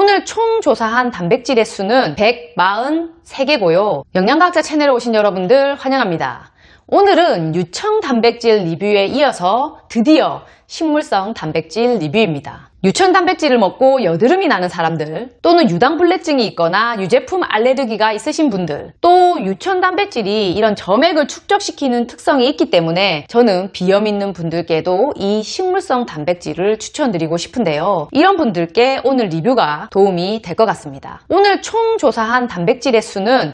오늘 총 조사한 단백질의 수는 143개고요. 영양과학자 채널에 오신 여러분들 환영합니다. 오늘은 유청 단백질 리뷰에 이어서 드디어 식물성 단백질 리뷰입니다. 유천 단백질을 먹고 여드름이 나는 사람들, 또는 유당불내증이 있거나 유제품 알레르기가 있으신 분들, 또 유천 단백질이 이런 점액을 축적시키는 특성이 있기 때문에 저는 비염 있는 분들께도 이 식물성 단백질을 추천드리고 싶은데요. 이런 분들께 오늘 리뷰가 도움이 될 것 같습니다. 오늘 총 조사한 단백질의 수는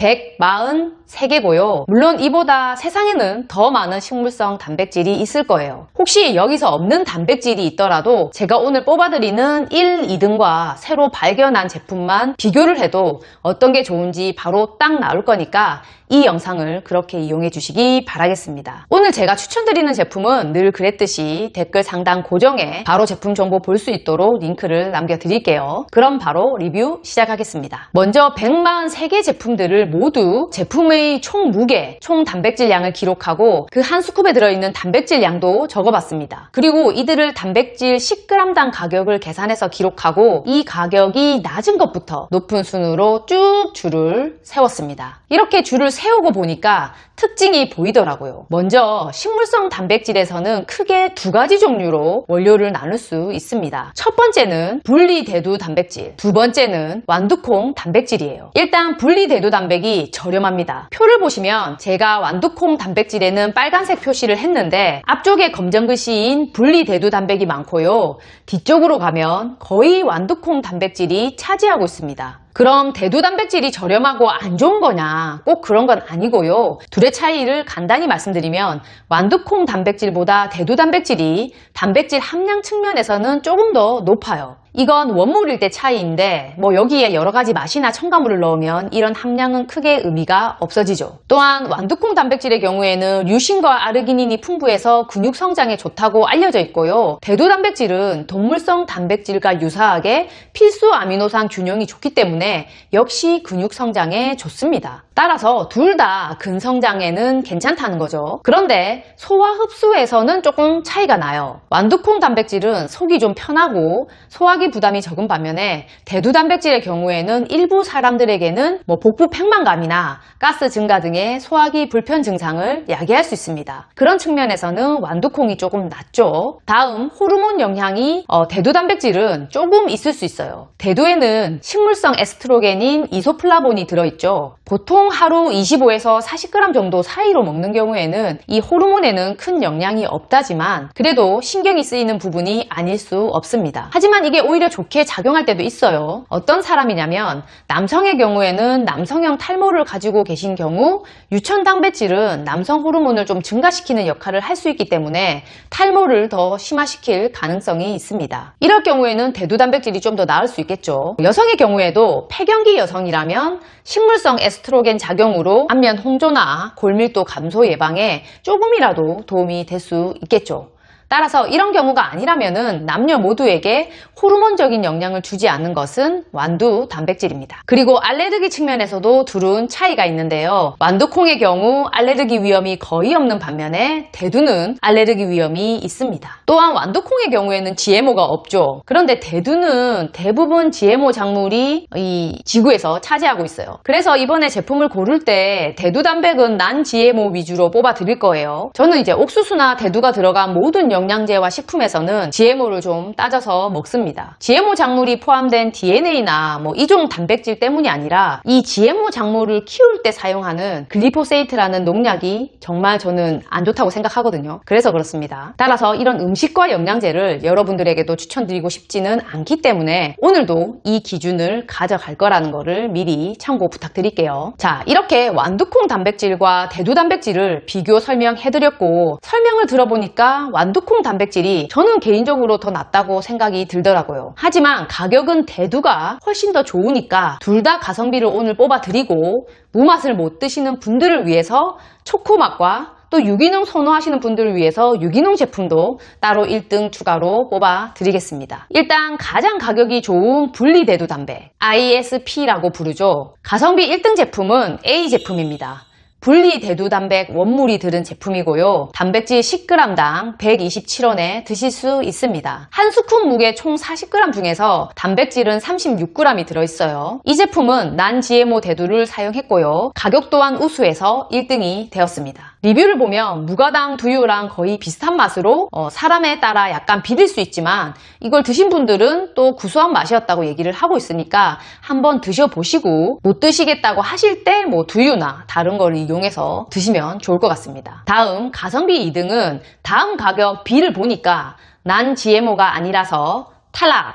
143개고요. 물론 이보다 세상에는 더 많은 식물성 단백질이 있을 거예요. 혹시 여기서 없는 단백질이 있더라도 제가 오늘 뽑아드리는 1, 2등과 새로 발견한 제품만 비교를 해도 어떤 게 좋은지 바로 딱 나올 거니까 이 영상을 그렇게 이용해 주시기 바라겠습니다. 오늘 제가 추천드리는 제품은 늘 그랬듯이 댓글 상단 고정에 바로 제품 정보 볼 수 있도록 링크를 남겨드릴게요. 그럼 바로 리뷰 시작하겠습니다. 먼저 143개 제품들을 모두 제품의 총 무게, 총 단백질 양을 기록하고 그 한 스쿱에 들어있는 단백질 양도 적어봤습니다. 그리고 이들을 단백질 10g당 가격을 계산해서 기록하고 이 가격이 낮은 것부터 높은 순으로 쭉 줄을 세웠습니다. 이렇게 줄을 세우고 보니까 특징이 보이더라고요. 먼저 식물성 단백질에서는 크게 두 가지 종류로 원료를 나눌 수 있습니다. 첫 번째는 분리대두 단백질, 두 번째는 완두콩 단백질이에요. 일단 분리대두 단백이 저렴합니다. 표를 보시면 제가 완두콩 단백질에는 빨간색 표시를 했는데 앞쪽에 검정 글씨인 분리대두 단백이 많고요. 뒤쪽으로 가면 거의 완두콩 단백질이 차지하고 있습니다. 그럼 대두 단백질이 저렴하고 안 좋은 거냐? 꼭 그런 건 아니고요. 둘의 차이를 간단히 말씀드리면 완두콩 단백질보다 대두 단백질이 단백질 함량 측면에서는 조금 더 높아요. 이건 원물일 때 차이인데 뭐 여기에 여러 가지 맛이나 첨가물을 넣으면 이런 함량은 크게 의미가 없어지죠. 또한 완두콩 단백질의 경우에는 류신과 아르기닌이 풍부해서 근육 성장에 좋다고 알려져 있고요. 대두 단백질은 동물성 단백질과 유사하게 필수 아미노산 균형이 좋기 때문에 역시 근육 성장에 좋습니다. 따라서 둘 다 근성장에는 괜찮다는 거죠. 그런데 소화 흡수에서는 조금 차이가 나요. 완두콩 단백질은 속이 좀 편하고 소화기 부담이 적은 반면에 대두 단백질의 경우에는 일부 사람들에게는 뭐 복부 팽만감이나 가스 증가 등의 소화기 불편 증상을 야기할 수 있습니다. 그런 측면에서는 완두콩이 조금 낫죠. 다음 호르몬 영향이 어, 대두 단백질은 조금 있을 수 있어요. 대두에는 식물성 에스트로겐인 이소플라본이 들어있죠. 보통 하루 25에서 40g 정도 사이로 먹는 경우에는 이 호르몬에는 큰 영향이 없다지만 그래도 신경이 쓰이는 부분이 아닐 수 없습니다. 하지만 이게 오히려 좋게 작용할 때도 있어요. 어떤 사람이냐면 남성의 경우에는 남성형 탈모를 가지고 계신 경우 유천 단백질은 남성 호르몬을 좀 증가시키는 역할을 할 수 있기 때문에 탈모를 더 심화시킬 가능성이 있습니다. 이럴 경우에는 대두 단백질이 좀 더 나을 수 있겠죠. 여성의 경우에도 폐경기 여성이라면 식물성 에스트로겐 작용으로 안면 홍조나 골밀도 감소 예방에 조금이라도 도움이 될 수 있겠죠. 따라서 이런 경우가 아니라면은 남녀 모두에게 호르몬적인 영향을 주지 않는 것은 완두 단백질입니다. 그리고 알레르기 측면에서도 둘은 차이가 있는데요. 완두콩의 경우 알레르기 위험이 거의 없는 반면에 대두는 알레르기 위험이 있습니다. 또한 완두콩의 경우에는 GMO가 없죠. 그런데 대두는 대부분 GMO 작물이 이 지구에서 차지하고 있어요. 그래서 이번에 제품을 고를 때 대두 단백은 난 GMO 위주로 뽑아 드릴 거예요. 저는 이제 옥수수나 대두가 들어간 모든 영양제와 식품에서는 GMO를 좀 따져서 먹습니다. GMO 작물이 포함된 DNA나 뭐 이종 단백질 때문이 아니라 이 GMO 작물을 키울 때 사용하는 글리포세이트라는 농약이 정말 저는 안 좋다고 생각하거든요. 그래서 그렇습니다. 따라서 이런 음식과 영양제를 여러분들에게도 추천드리고 싶지는 않기 때문에 오늘도 이 기준을 가져갈 거라는 거를 미리 참고 부탁드릴게요. 자, 이렇게 완두콩 단백질과 대두 단백질을 비교 설명해드렸고 설명을 들어보니까 완두 콩 단백질이 저는 개인적으로 더 낫다고 생각이 들더라고요. 하지만 가격은 대두가 훨씬 더 좋으니까 둘 다 가성비를 오늘 뽑아드리고 무맛을 못 드시는 분들을 위해서 초코맛과 또 유기농 선호하시는 분들을 위해서 유기농 제품도 따로 1등 추가로 뽑아 드리겠습니다. 일단 가장 가격이 좋은 분리대두 담배 ISP라고 부르죠. 가성비 1등 제품은 A 제품입니다. 분리 대두 단백 원물이 들은 제품이고요. 단백질 10g당 127원에 드실 수 있습니다. 한 스푼 무게 총 40g 중에서 단백질은 36g이 들어있어요. 이 제품은 난 GMO 대두를 사용했고요. 가격 또한 우수해서 1등이 되었습니다. 리뷰를 보면 무가당 두유랑 거의 비슷한 맛으로 어, 사람에 따라 약간 비릴 수 있지만 이걸 드신 분들은 또 구수한 맛이었다고 얘기를 하고 있으니까 한번 드셔보시고 못 드시겠다고 하실 때 뭐 두유나 다른 걸 이용해서 드시면 좋을 것 같습니다. 다음 가성비 2등은 다음 가격 B를 보니까 난 GMO가 아니라서 탈락!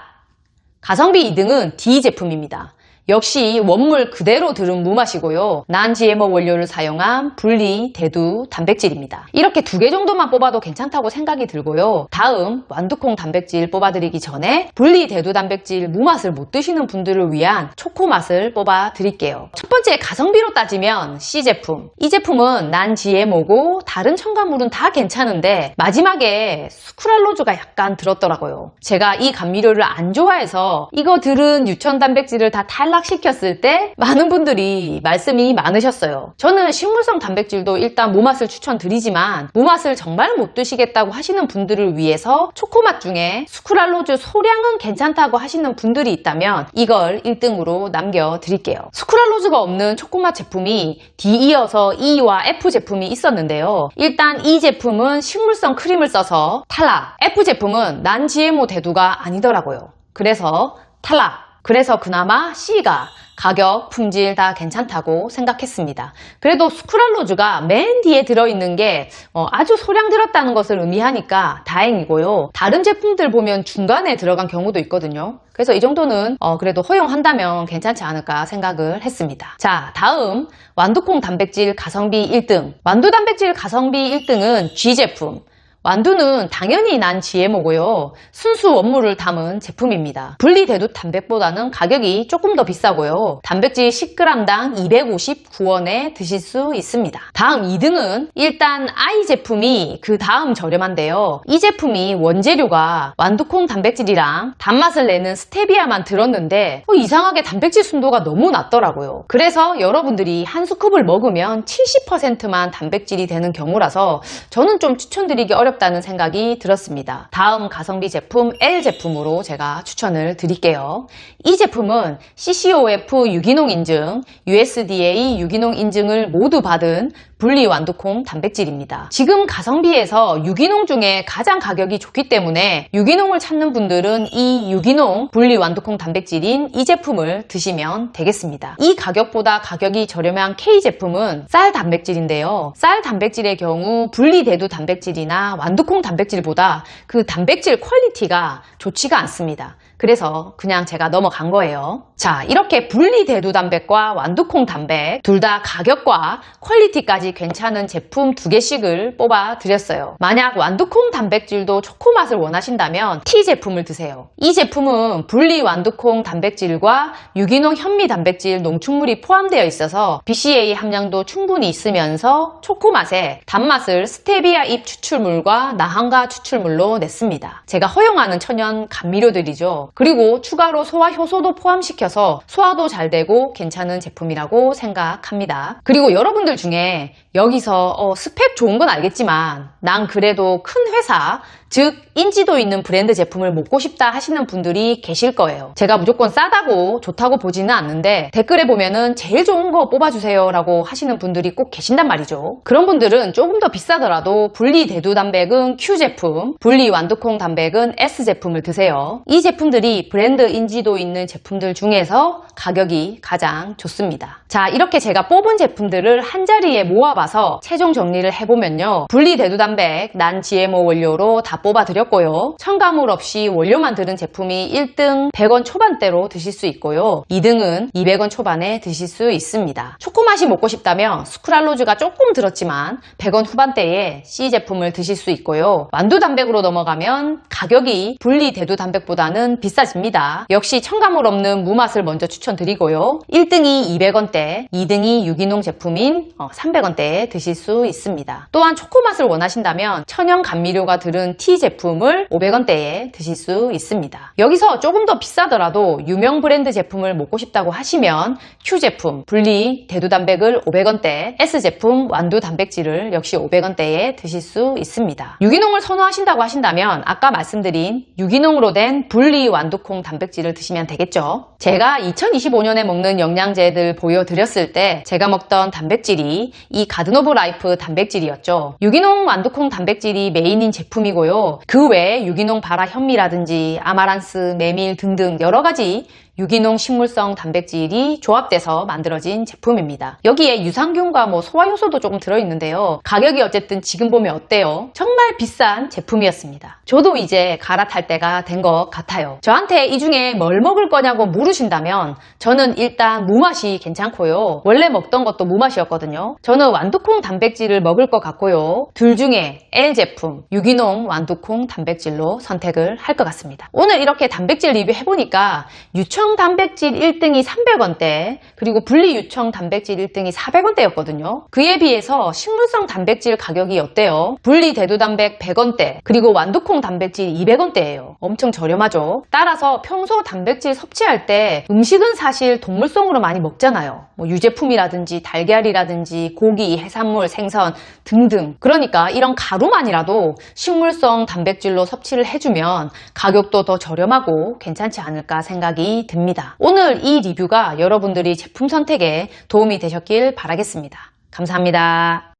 가성비 2등은 D 제품입니다. 역시 원물 그대로 들은 무맛이고요. 난 GMO 원료를 사용한 분리 대두 단백질입니다. 이렇게 두 개 정도만 뽑아도 괜찮다고 생각이 들고요. 다음 완두콩 단백질 뽑아드리기 전에 분리 대두 단백질 무맛을 못 드시는 분들을 위한 초코 맛을 뽑아 드릴게요. 첫 번째 가성비로 따지면 C 제품. 이 제품은 난 GMO고 다른 첨가물은 다 괜찮은데 마지막에 스크랄로즈가 약간 들었더라고요. 제가 이 감미료를 안 좋아해서 이거 들은 유천 단백질을 다 탈락 시켰을 때 많은 분들이 말씀이 많으셨어요. 저는 식물성 단백질도 일단 무맛을 추천드리지만 무맛을 정말 못 드시겠다고 하시는 분들을 위해서 초코맛 중에 스크랄로즈 소량은 괜찮다고 하시는 분들이 있다면 이걸 1등으로 남겨드릴게요. 스크랄로즈가 없는 초코맛 제품이 D 이어서 E와 F 제품이 있었는데요. 일단 이 제품은 식물성 크림을 써서 탈락. F 제품은 난 GMO 대두가 아니더라고요. 그래서 탈락. 그래서 그나마 C가 가격, 품질 다 괜찮다고 생각했습니다. 그래도 스크랄로즈가 맨 뒤에 들어있는 게 어, 아주 소량 들었다는 것을 의미하니까 다행이고요. 다른 제품들 보면 중간에 들어간 경우도 있거든요. 그래서 이 정도는 어, 그래도 허용한다면 괜찮지 않을까 생각을 했습니다. 자, 다음 완두콩 단백질 가성비 1등. 완두 단백질 가성비 1등은 G 제품. 완두는 당연히 난 GMO고요. 순수 원물을 담은 제품입니다. 분리대두 단백보다는 가격이 조금 더 비싸고요. 단백질 10g당 259원에 드실 수 있습니다. 다음 2등은 일단 I 제품이 그 다음 저렴한데요. 이 제품이 원재료가 완두콩 단백질이랑 단맛을 내는 스테비아만 들었는데 어, 이상하게 단백질 순도가 너무 낮더라고요. 그래서 여러분들이 한 스쿱을 먹으면 70%만 단백질이 되는 경우라서 저는 좀 추천드리기 어렵 다는 생각이 들었습니다. 다음 가성비 제품 L 제품으로 제가 추천을 드릴게요. 이 제품은 CCOF 유기농 인증, USDA 유기농 인증을 모두 받은 분리 완두콩 단백질입니다. 지금 가성비에서 유기농 중에 가장 가격이 좋기 때문에 유기농을 찾는 분들은 이 유기농 분리 완두콩 단백질인 이 제품을 드시면 되겠습니다. 이 가격보다 가격이 저렴한 K 제품은 쌀 단백질인데요. 쌀 단백질의 경우 분리 대두 단백질이나 완두콩 단백질보다 그 단백질 퀄리티가 좋지가 않습니다. 그래서 그냥 제가 넘어간 거예요. 자, 이렇게 분리 대두 단백과 완두콩 단백 둘 다 가격과 퀄리티까지 괜찮은 제품 두 개씩을 뽑아 드렸어요. 만약 완두콩 단백질도 초코 맛을 원하신다면 T 제품을 드세요. 이 제품은 분리 완두콩 단백질과 유기농 현미 단백질 농축물이 포함되어 있어서 BCA 함량도 충분히 있으면서 초코 맛에 단맛을 스테비아 잎 추출물과 나한가 추출물로 냈습니다. 제가 허용하는 천연 감미료들이죠. 그리고 추가로 소화 효소도 포함시켜 서 소화도 잘 되고 괜찮은 제품이라고 생각합니다. 그리고 여러분들 중에 여기서 어, 스펙 좋은 건 알겠지만 난 그래도 큰 회사 즉 인지도 있는 브랜드 제품을 먹고 싶다 하시는 분들이 계실 거예요. 제가 무조건 싸다고 좋다고 보지는 않는데 댓글에 보면은 제일 좋은 거 뽑아주세요 라고 하시는 분들이 꼭 계신단 말이죠. 그런 분들은 조금 더 비싸더라도 분리 대두 단백은 Q 제품, 분리 완두콩 단백은 S 제품을 드세요. 이 제품들이 브랜드 인지도 있는 제품들 중에서 가격이 가장 좋습니다. 자, 이렇게 제가 뽑은 제품들을 한 자리에 모아 봐서 최종 정리를 해보면요. 분리 대두 단백, 난 GMO 원료로 다 뽑아드렸고요. 첨가물 없이 원료만 들은 제품이 1등 100원 초반대로 드실 수 있고요. 2등은 200원 초반에 드실 수 있습니다. 초코맛이 먹고 싶다면 스크랄로즈가 조금 들었지만 100원 후반대에 C 제품을 드실 수 있고요. 완두 단백으로 넘어가면 가격이 분리 대두 단백보다는 비싸집니다. 역시 첨가물 없는 무맛을 먼저 추천드리고요. 1등이 200원대, 2등이 유기농 제품인 300원대 에 드실 수 있습니다. 또한 초코 맛을 원하신다면 천연 감미료가 들은 T 제품을 500원대에 드실 수 있습니다. 여기서 조금 더 비싸더라도 유명 브랜드 제품을 먹고 싶다고 하시면 Q 제품, 분리 대두 단백을 500원대, S 제품 완두 단백질을 역시 500원대에 드실 수 있습니다. 유기농을 선호하신다고 하신다면 아까 말씀드린 유기농으로 된 분리 완두콩 단백질을 드시면 되겠죠. 제가 2025년에 먹는 영양제들 보여드렸을 때 제가 먹던 단백질이 이 가 드노브 라이프 단백질이었죠. 유기농 완두콩 단백질이 메인인 제품이고요. 그 외에 유기농 바라 현미라든지 아마란스, 메밀 등등 여러 가지 유기농 식물성 단백질이 조합돼서 만들어진 제품입니다. 여기에 유산균과 뭐 소화효소도 조금 들어있는데요. 가격이 어쨌든 지금 보면 어때요? 정말 비싼 제품이었습니다. 저도 이제 갈아탈 때가 된 것 같아요. 저한테 이 중에 뭘 먹을 거냐고 물으신다면 저는 일단 무맛이 괜찮고요. 원래 먹던 것도 무맛이었거든요. 저는 완두콩 단백질을 먹을 것 같고요. 둘 중에 L 제품 유기농 완두콩 단백질로 선택을 할 것 같습니다. 오늘 이렇게 단백질 리뷰 해보니까 유청 단백질 1등이 300원대 그리고 분리 유청 단백질 1등이 400원대였거든요. 그에 비해서 식물성 단백질 가격이 어때요? 분리 대두 단백 100원대 그리고 완두콩 단백질 200원대예요. 엄청 저렴하죠. 따라서 평소 단백질 섭취할 때 음식은 사실 동물성으로 많이 먹잖아요. 뭐 유제품이라든지 달걀이라든지 고기, 해산물, 생선 등등. 그러니까 이런 가루만이라도 식물성 단백질로 섭취를 해주면 가격도 더 저렴하고 괜찮지 않을까 생각이 듭 니다. 오늘 이 리뷰가 여러분들이 제품 선택에 도움이 되셨길 바라겠습니다. 감사합니다.